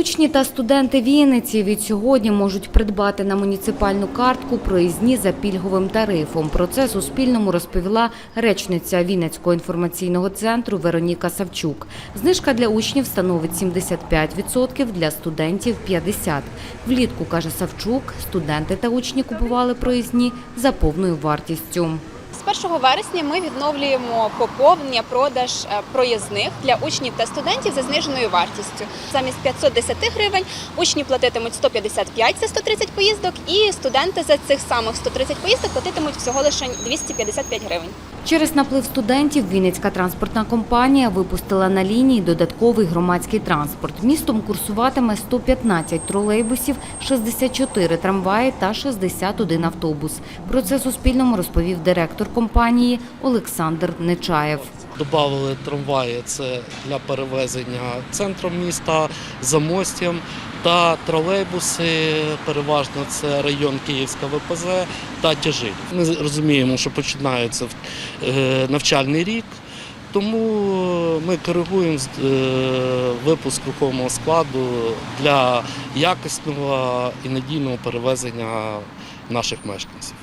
Учні та студенти Вінниці від сьогодні можуть придбати на муніципальну картку проїзні за пільговим тарифом. Про це Суспільному розповіла речниця Вінницького інформаційного центру Вероніка Савчук. Знижка для учнів становить 75%, для студентів – 50%. Влітку, каже Савчук, студенти та учні купували проїзні за повною вартістю. З 1 вересня ми відновлюємо поповнення продаж е, проїзних для учнів та студентів за зниженою вартістю. Замість 510 гривень учні платитимуть 155 за 130 поїздок, і студенти за цих самих 130 поїздок платитимуть всього лише 255 гривень. Через наплив студентів Вінницька транспортна компанія випустила на лінії додатковий громадський транспорт. Містом курсуватиме 115 тролейбусів, 64 трамваї та 61 автобус. Про це Суспільному розповів директор компанії Олександр Нечаєв. Добавили трамваї це для перевезення центром міста, замостям та тролейбуси, переважно це район Київська ВПЗ та Тяжиль. Ми розуміємо, що починається е, навчальний рік, тому ми коригуємо е, випуск рухомого складу для якісного і надійного перевезення наших мешканців.